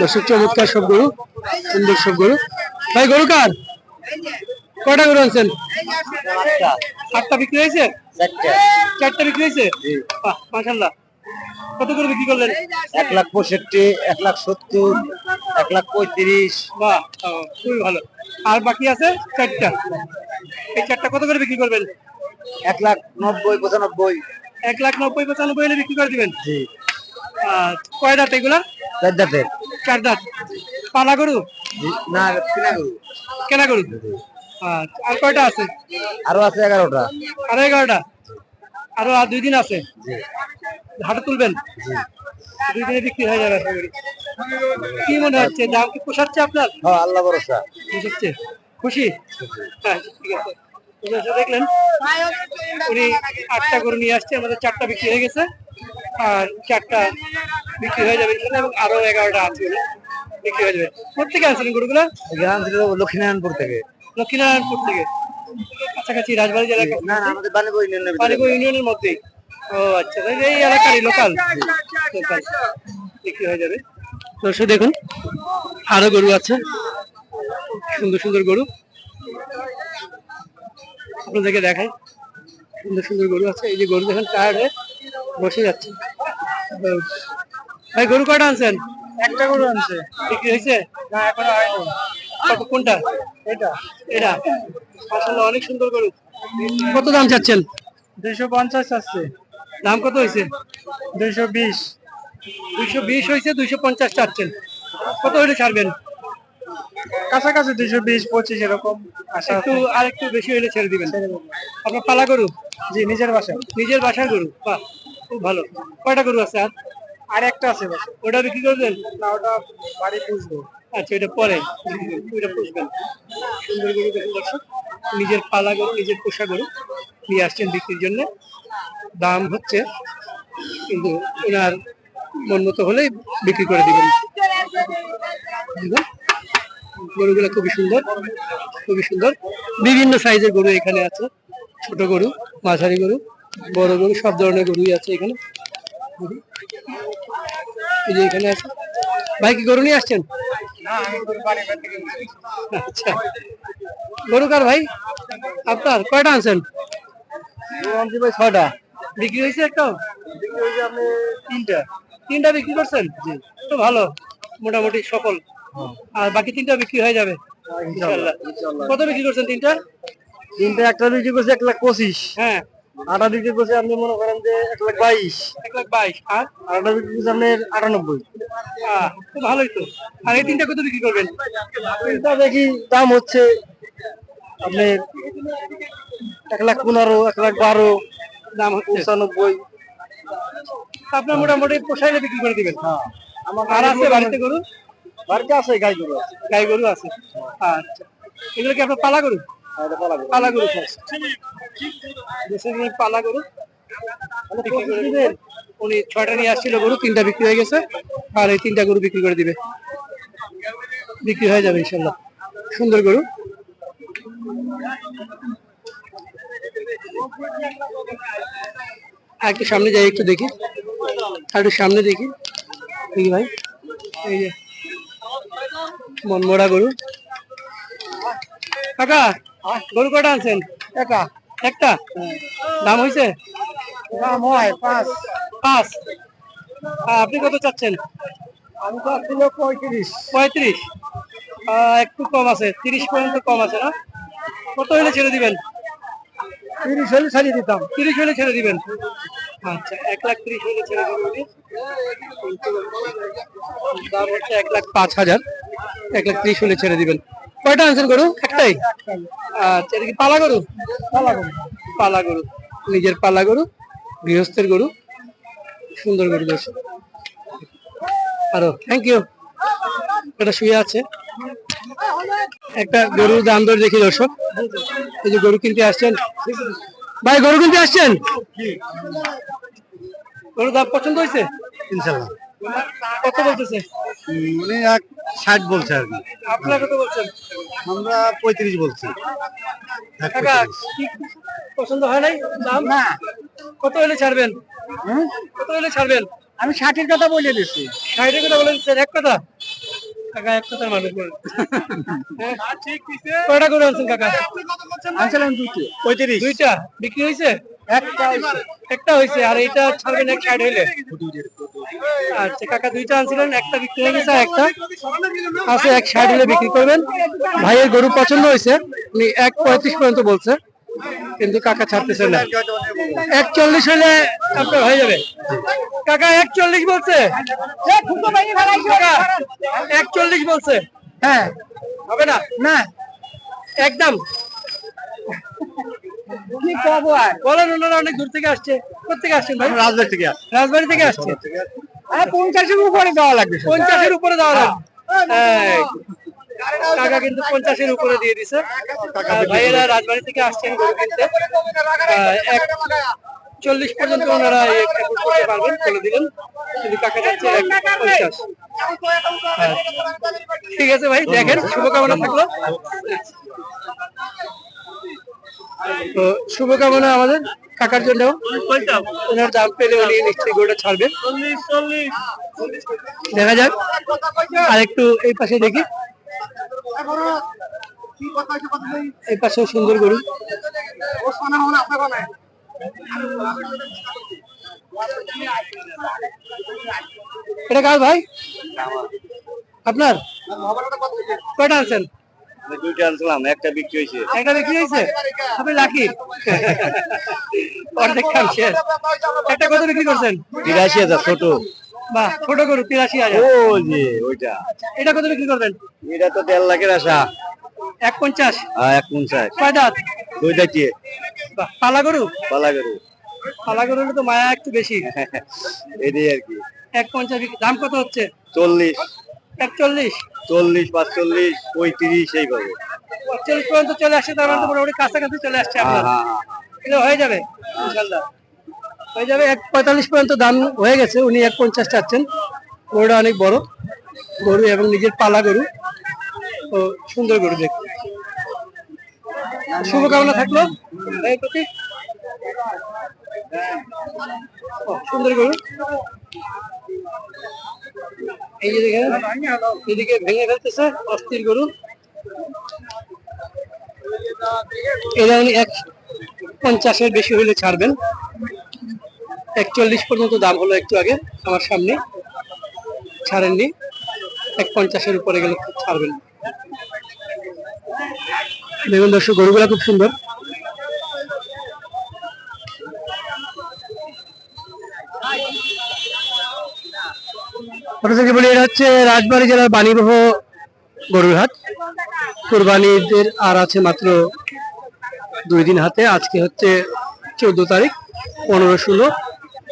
দর্শক চমৎকার সব গরু সুন্দর সব গরু। ভাই গরু কার? কয়টা গরু আনছেন? আটটা বিক্রি হয়েছে? চারটা। বিক্রি হয়েছে? বাহ, মাশাআল্লাহ। কত করে বিক্রি করলেন? এক লাখ পঁয়ষট্টি এক লাখ সত্তর এক লাখ পঁয়ত্রিশ। বাহ খুবই ভালো। আর বাকি আছে চারটা। এই চারটা কত করে বিক্রি করবেন? এক লাখ নব্বই পঁচানব্বই। এক লাখ নব্বই পঁচানব্বই হলে বিক্রি করে দিবেন? জি। কয় দাঁত এগুলা? চার জাতের চার দাঁত। পালা গরু? না কিনা গরু। কেনা গরু? আর কয়টা আছে? আরও আছে এগারোটা। আরও এগারোটা? আরও আর দুই দিন আছে? জি। হাটে তুলবেন? দুই দিনে বিক্রি হয়ে যাবে কি মনে হচ্ছে? দাম কি পোষাচ্ছে আপনার? হ্যাঁ আল্লাহ ভরসা। পোষাচ্ছে। খুশি? হ্যাঁ ঠিক আছে। দেখলেন উনি আটটা গরু নিয়ে আসছে আমাদের চারটা বিক্রি হয়ে গেছে। আর চারটা বিক্রি হয়ে যাবে এবং আরও এগারোটা আছে বিক্রি হয়ে যাবে। কোথেকে আনছিলেন গরুগুলো? গ্রাম ছিল লক্ষ্মীনারায়ণপুর থেকে। লক্ষ্মীনারায়ণপুর থেকে। কাছাকাছি রাজবাড়ি কাছে না না আমাদের বানিবই পানিগো ইউনিয়নের মধ্যেই। ও আচ্ছা এই এলাকারই লোকাল। লোকাল। বিক্রি হয়ে যাবে। দর্শক দেখুন আরও গরু আছে। সুন্দর সুন্দর গরু। আপনাদেরকে দেখাই। সুন্দর সুন্দর গরু আছে। এই যে গরু দেখেন টায়ার্ড হয়ে বসে যাচ্ছে। ভাই গরু কয়টা আনছেন? একটা গরু আনছে। বিক্রি হয়েছে? না এখনও হয়নি কত কোনটা? এটা। এটা। আসলে অনেক সুন্দর গরু। কত দাম চাচ্ছেন? দুইশো পঞ্চাশ আছে দাম কত হয়েছে? দুইশো বিশ। দুইশো বিশ হয়েছে দুইশো পঞ্চাশ চাচ্ছেন। কত হলে ছাড়বেন? কাছাকাছি দুইশো বিশ পঁচিশ এরকম একটু আর একটু বেশি হলে ছেড়ে দিবেন। আপনার পালা গরু? জি নিজের বাসা নিজের বাসার গরু? বাহ। খুব ভালো। কয়টা গরু আছে আর? আর একটা আছে ওটা বিক্রি করবেন না ওটা বাড়ি পুষবো। আচ্ছা এটা পরে। ওইটা পুষবেন। সুন্দর গরু দেখুন দর্শক। নিজের পালা গরু নিজের পোষা গরু নিয়ে আসছেন বিক্রির জন্য। দাম হচ্ছে কিন্তু ওনার মন মতো হলেই বিক্রি করে দিবেন। গরুগুলো খুবই সুন্দর খুবই সুন্দর। বিভিন্ন সাইজের গরু এখানে আছে। ছোট গরু মাঝারি গরু। বড় গরু সব ধরনের গরুই আছে এখানে। এই যে এখানে আছে। ভাই কি গরু নিয়ে আসছেন? আচ্ছা। গরু কার ভাই? আপনার কয়টা আনছেন? ভাই ছয়টা। বিক্রি হয়েছে একটাও? তিনটা। তিনটা বিক্রি করছেন? তো ভালো মোটামুটি সফল। আর বাকি তিনটা বিক্রি হয়ে যাবে? কত বিক্রি করছেন তিনটা? তিনটা একটা বিক্রি করছে এক লাখ পঁচিশ। হ্যাঁ। আটা বিক্রি করছে আপনি মনে করেন যে এক লাখ বাইশ। এক লাখ বাইশ আর? আটা বিক্রি করছে আপনার আটানব্বই। ভালোই তো। আর এই তিনটা কত বিক্রি করবেন? তিনটা দেখি দাম হচ্ছে আপনার এক লাখ পনেরো এক লাখ বারো দাম হচ্ছে। পঁচানব্বই। আপনার মোটামুটি পোষাইলে বিক্রি করে দিবেন। আমার আর আছে বাড়িতে গরু? বাড়িতে আছে গাই গরু আছে। গাই গরু আছে। আচ্ছা। এগুলো কি আপনার পালা গরু? পালা গরু। পালা গরু। খাস পালা গরু। উনি ছয়টা নিয়ে আসছিল গরু, তিনটা বিক্রি হয়ে গেছে, আর এই তিনটা গরু বিক্রি করে দিবে। বিক্রি হয়ে যাবে ইনশাল্লাহ। সুন্দর গরু। একটু সামনে যাই, একটু দেখি। আর একটু সামনে দেখি। দেখি ভাই, এই যে মনমোড়া গরু। কাকা, গরু কটা আনছেন? একা একটা? দাম হয়েছে দাম হয় পাঁচ। পাঁচ। আপনি কত চাচ্ছেন? আমি তো ছিল পঁয়ত্রিশ। পঁয়ত্রিশ। একটু কম আছে তিরিশ পর্যন্ত কম আছে না? কত হলে ছেড়ে দিবেন? তিরিশ হলে ছাড়িয়ে দিতাম। তিরিশ হলে ছেড়ে দিবেন? আচ্ছা এক লাখ তিরিশ হলে ছেড়ে দিবেন দাম হচ্ছে এক লাখ পাঁচ হাজার। এক লাখ তিরিশ হলে ছেড়ে দিবেন। কয়টা আনছেন গরু একটাই? আচ্ছা এটা কি পালা গরু। পালা গরু। পালা গরু। নিজের পালা গরু গৃহস্থের গরু। সুন্দর গরু বেশ। আরও থ্যাংক ইউ এটা শুয়ে আছে। একটা গরুর দাম দর দেখি দর্শক। এই যে গরু কিনতে আসছেন। ভাই গরু কিনতে আসছেন? গরুর দাম পছন্দ হয়েছে? ইনশাল্লাহ। কত বলতেছে? মানে এক ষাট বলছে আর কি। আপনারা কত বলছেন? আমরা পঁয়ত্রিশ বলছি। পছন্দ হয় নাই? দাম? কত হলে ছাড়বেন? হ্যাঁ? কত হলে ছাড়বেন? আমি ষাটের কথা বলে দিচ্ছি ষাটের কথা বলে দিচ্ছেন? এক কথা? কাকা এক কথার মানুষ হ্যাঁ? কয়টা করে আনছেন কাকা? আনছিলাম দুটো পঁয়ত্রিশ। দুইটা। বিক্রি হয়েছে? একটা একটা হয়েছে। আর এটা ছাড়বেন এক ষাট হইলে? আচ্ছা কাকা দুইটা আনছিলেন একটা বিক্রি হয়ে গেছে একটা। আছে এক ষাট হলে বিক্রি করবেন। ভাইয়ের গরু পছন্দ হয়েছে উনি এক পঁয়ত্রিশ পর্যন্ত বলছে কিন্তু কাকা ছাড়তেছে না। একচল্লিশ হলে আপনার হয়ে যাবে। কাকা একচল্লিশ বলছে। একচল্লিশ বলছে। হ্যাঁ। হবে না? না। একদম। কি পাবো আর? বলেন ওনারা অনেক দূর থেকে আসছে। কোথেকে আসছেন ভাই? রাজবাড়ি থেকে রাজবাড়ি থেকে আসছে। আর পঞ্চাশের উপরে দেওয়া লাগবে পঞ্চাশের উপরে দেওয়া লাগবে। টাকা কিন্তু পঞ্চাশের উপরে দিয়ে দিছে। আর ভাইয়েরা রাজবাড়ি থেকে আসছেন গরু কিনতে। চল্লিশ পর্যন্ত ওনারা এই একটা গরু করতে পারবেন বলে দিলেন কিন্তু কাকা যাচ্ছে পঞ্চাশ। আচ্ছা। ঠিক আছে ভাই দেখেন শুভকামনা থাকল। তো শুভকামনা আমাদের কাকার জন্য। ওনার দাম পেলে উনি নিশ্চয়ই গরুটা ছাড়বে দেখা যাক। আর একটু এই পাশে দেখি। এই পাশেও সুন্দর গরু। এটা কার ভাই? আপনার? কয়টা আনছেন? দুইটা আনছিলাম একটা বিক্রি হয়েছে। একটা বিক্রি হয়েছে? আপনি লাকি অর্ধেক খান শেষ। একটা কত বিক্রি করছেন? তিরাশি হাজার ছোট। বাহ ছোট গরু তিরাশি হাজার। ও যে ওইটা। এটা কত বিক্রি করবেন? এটা তো দেড় লাখের আশা। এক পঞ্চাশ? আর এক পঞ্চাশ। কয় দাঁত? দুই দাঁতিয়ে বাহ, পালা গরু? পালা গরু। পালা গরু তো মায়া একটু বেশি। এটাই আর কি। এক পঞ্চাশ বিক্রি দাম কত হচ্ছে? চল্লিশ। একচল্লিশ। চল্লিশ পাঁচচল্লিশ পঁয়ত্রিশ এই করব চল্লিশ পর্যন্ত চলে আসছে তার মানে মোটামুটি কাছাকাছি চলে আসছে আপনার। হ্যাঁ এটা হয়ে যাবে ইনশাল্লাহ। হয়ে যাবে এক পঁয়তাল্লিশ পর্যন্ত দাম হয়ে গেছে উনি এক পঞ্চাশ চাচ্ছেন। গরুটা অনেক বড় গরু এবং নিজের পালা গরু। ও সুন্দর গরু দেখতে। শুভকামনা থাকল। এই প্রতি। ও, সুন্দর গরু। এই যে দেখেন, এদিকে ভেঙে ফেলতেছে, অস্থির গরু। এটা উনি এক পঞ্চাশের বেশি হলে ছাড়বেন। একচল্লিশ পর্যন্ত দাম হলো একটু আগে, আমার সামনে। ছাড়েননি, এক পঞ্চাশের উপরে গেলে ছাড়বেন। দেখুন দর্শক, গরুগুলা খুব সুন্দর। ওটা বলি, এটা হচ্ছে রাজবাড়ী জেলার বাণীবহ গরুর হাট। কোরবানিদের আর আছে মাত্র দুই দিন হাতে। আজকে হচ্ছে চোদ্দ তারিখ, পনেরো ষোলো,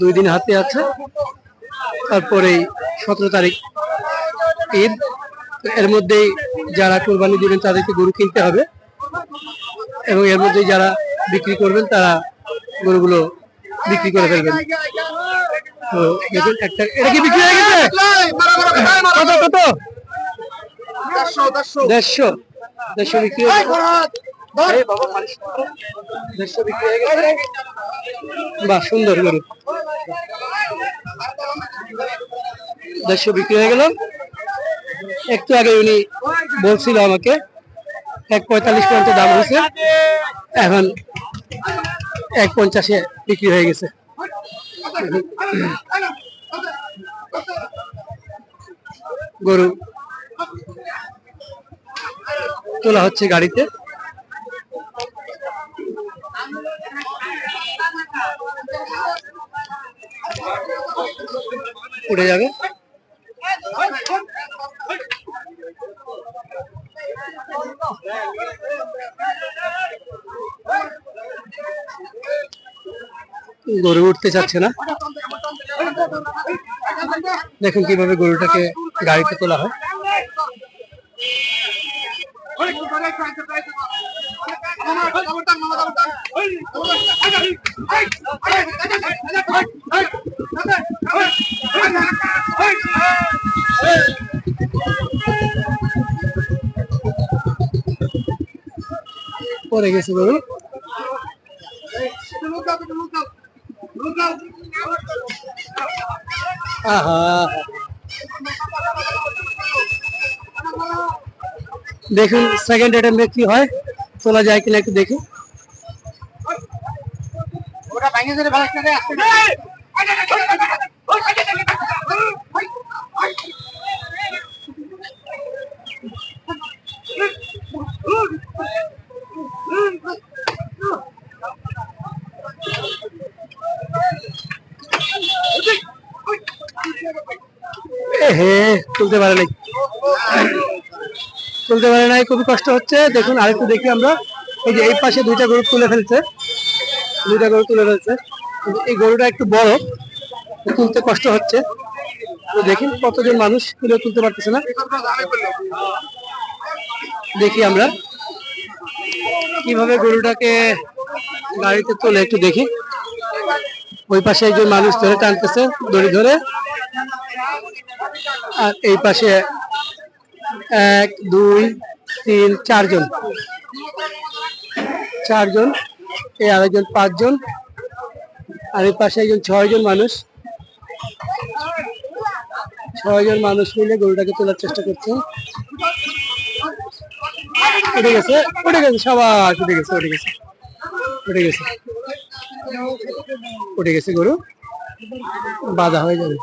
দুই দিন হাতে আছে। তারপরেই সতেরো তারিখ ঈদ। এর মধ্যেই যারা কোরবানি দিবেন, তাদেরকে গরু কিনতে হবে। এবং এর মধ্যেই যারা বিক্রি করবেন, তারা গরুগুলো বিক্রি করে ফেলবেন। তো দেখুন একটা এটা কি বিক্রি হয়ে গেছে? কত কত? দেড়শো দেড়শো। বিক্রি হয়ে। দেড়শো বিক্রি হয়ে গেছে। বাহ সুন্দর গরু। দেড়শো বিক্রি হয়ে গেল। একটু আগে উনি বলছিল আমাকে এক পঁয়তাল্লিশ পর্যন্ত দাম হয়েছে। এখন এক পঞ্চাশে বিক্রি হয়ে গেছে। গরু তোলা হচ্ছে গাড়িতে। উড়ে যাবে। গরু উঠতে চাচ্ছে না। দেখুন কীভাবে গরুটাকে গাড়িতে তোলা হয়। পরে গেছে গরু। দেখুন সেকেন্ড অ্যাটেম্পে কি হয়? তোলা যায় কিনা একটু দেখি। ওটা ভাঙে ভালো করে আসতে হে তুলতে পারে নাই। তুলতে পারে নাই, খুবই কষ্ট হচ্ছে। দেখুন, আরেকটু দেখি আমরা। এই যে এই পাশে দুইটা গরু তুলে ফেলছে। দুইটা গরু তুলে ফেলছে। এই গরুটা একটু বড়, তুলতে কষ্ট হচ্ছে। দেখি কতজন মানুষ তুলে তুলতে পারতেছে না। দেখি আমরা। কীভাবে গরুটাকে গাড়িতে তোলে একটু দেখি। ওই পাশে একজন মানুষ ধরে টানতেছে, দড়ি ধরে। আর এই পাশে এক, দুই, তিন, চারজন। চারজন, এই আরেকজন পাঁচজন, আর এই পাশে একজন ছয়জন মানুষ। ছয়জন মানুষ মিলে গরুটাকে তোলার চেষ্টা করছেন উঠে গেছে উঠে গেছে, সবাই উঠে গেছে উঠে গেছে উঠে গেছে। উঠে গেছে গরু, বাধা হয়ে যাবে।